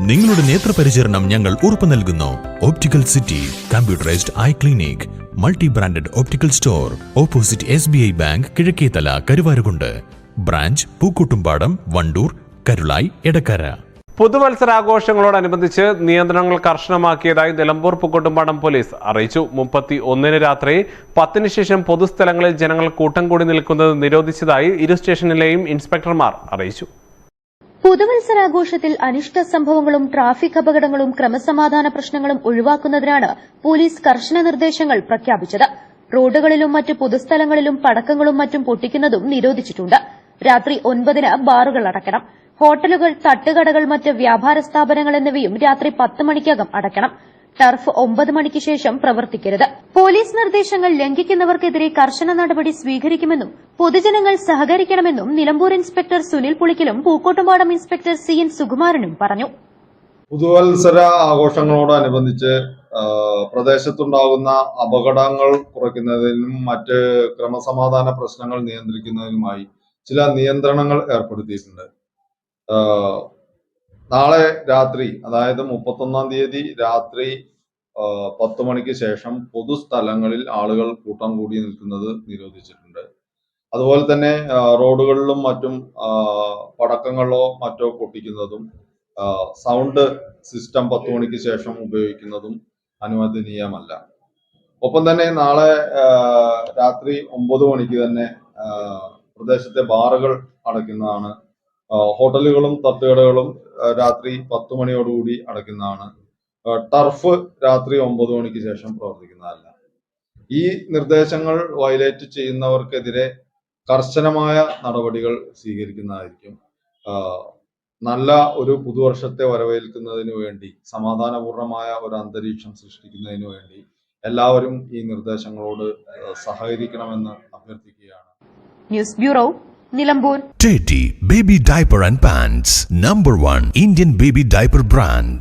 നിങ്ങളുടെ നേത്രപരിചരണം ഞങ്ങൾ ഉറപ്പു നൽകുന്നു. Optical city computerised eye clinic multi branded optical store opposite S B I bank Kizhakkethala Karuvarakundu branch Pookkottumpadam Wandoor Karulai Edakkara പുതുവത്സരാഘോഷങ്ങളോടനുബന്ധിച്ച് നിയന്ത്രണങ്ങൾ കർശനമാക്കിയതായി Nilambur Pookkottumpadam police അറിയിച്ചു. മുപ്പത്തി ഒന്നിന് രാത്രി പത്തിന് ശേഷം പൊതുസ്ഥലങ്ങളിൽ ജനങ്ങൾ കൂട്ടം കൂടി നിൽക്കുന്നത് നിരോധിച്ചതായി ഇരു സ്റ്റേഷനിലെയും ഇൻസ്പെക്ടർമാർ അറിയിച്ചു. പുതുവത്സരാഘോഷത്തിൽ അനിഷ്ട സംഭവങ്ങളും ട്രാഫിക് അപകടങ്ങളും ക്രമസമാധാന പ്രശ്നങ്ങളും ഒഴിവാക്കുന്നതിനാണ് പോലീസ് കർശന നിർദ്ദേശങ്ങൾ പ്രഖ്യാപിച്ചത്. റോഡുകളിലും മറ്റ് പൊതുസ്ഥലങ്ങളിലും പടക്കങ്ങളും മറ്റും പൊട്ടിക്കുന്നതും നിരോധിച്ചിട്ടുണ്ട്. രാത്രി ഒൻപതിന് ബാറുകൾ അടയ്ക്കണം. ഹോട്ടലുകൾ തട്ടുകടകൾ മറ്റ് വ്യാപാര സ്ഥാപനങ്ങൾ എന്നിവയും രാത്രി പത്ത് മണിക്കകം അടയ്ക്കണം. ടർഫ് ഒമ്പത് മണിക്ക് ശേഷം പ്രവർത്തിക്കരുത്. പോലീസ് നിർദ്ദേശങ്ങൾ ലംഘിക്കുന്നവർക്കെതിരെ കർശന നടപടി സ്വീകരിക്കുമെന്നും പൊതുജനങ്ങൾ സഹകരിക്കണമെന്നും നിലമ്പൂർ ഇൻസ്പെക്ടർ സുനിൽ പുളിക്കലും പൂക്കോട്ടുംപാടം ഇൻസ്പെക്ടർ സി എൻ സുകുമാരനും പറഞ്ഞു. പുതുവത്സര ആഘോഷങ്ങളോടനുബന്ധിച്ച് പ്രദേശത്തുണ്ടാകുന്ന അപകടങ്ങൾ കുറയ്ക്കുന്നതിനും മറ്റ് ക്രമസമാധാന പ്രശ്നങ്ങൾ നിയന്ത്രിക്കുന്നതിനുമായി ചില നിയന്ത്രണങ്ങൾ ഏർപ്പെടുത്തിയിട്ടുണ്ട്. നാളെ രാത്രി അതായത് മുപ്പത്തൊന്നാം തീയതി രാത്രി പത്ത് മണിക്ക് ശേഷം പൊതുസ്ഥലങ്ങളിൽ ആളുകൾ കൂട്ടം കൂടി നിൽക്കുന്നത് നിരോധിച്ചിട്ടുണ്ട്. അതുപോലെ തന്നെ റോഡുകളിലും മറ്റും പടക്കങ്ങളോ മറ്റോ പൊട്ടിക്കുന്നതും സൗണ്ട് സിസ്റ്റം പത്ത് മണിക്ക് ശേഷം ഉപയോഗിക്കുന്നതും അനുവദനീയമല്ല. ഒപ്പം തന്നെ നാളെ രാത്രി ഒമ്പത് മണിക്ക് തന്നെ പ്രദേശത്തെ ബാറുകൾ അടയ്ക്കുന്നതാണ് ഹോട്ടലുകളും തട്ടുകടകളും രാത്രി പത്ത് മണിയോടുകൂടി അടയ്ക്കുന്നതാണ്. ടർഫ് രാത്രി ഒമ്പത് മണിക്ക് ശേഷം പ്രവർത്തിക്കുന്നതല്ല. ഈ നിർദ്ദേശങ്ങൾ വയലേറ്റ് ചെയ്യുന്നവർക്കെതിരെ കർശനമായ നടപടികൾ സ്വീകരിക്കുന്നതായിരിക്കും. നല്ല ഒരു പുതുവർഷത്തെ വരവേൽക്കുന്നതിന് വേണ്ടി സമാധാനപൂർണമായ ഒരു അന്തരീക്ഷം സൃഷ്ടിക്കുന്നതിന് വേണ്ടി എല്ലാവരും ഈ നിർദ്ദേശങ്ങളോട് സഹകരിക്കണമെന്ന് അഭ്യർത്ഥിക്കുകയാണ്. News bureau Nilambur Teddy Baby Diaper and Pants Number one Indian baby diaper brand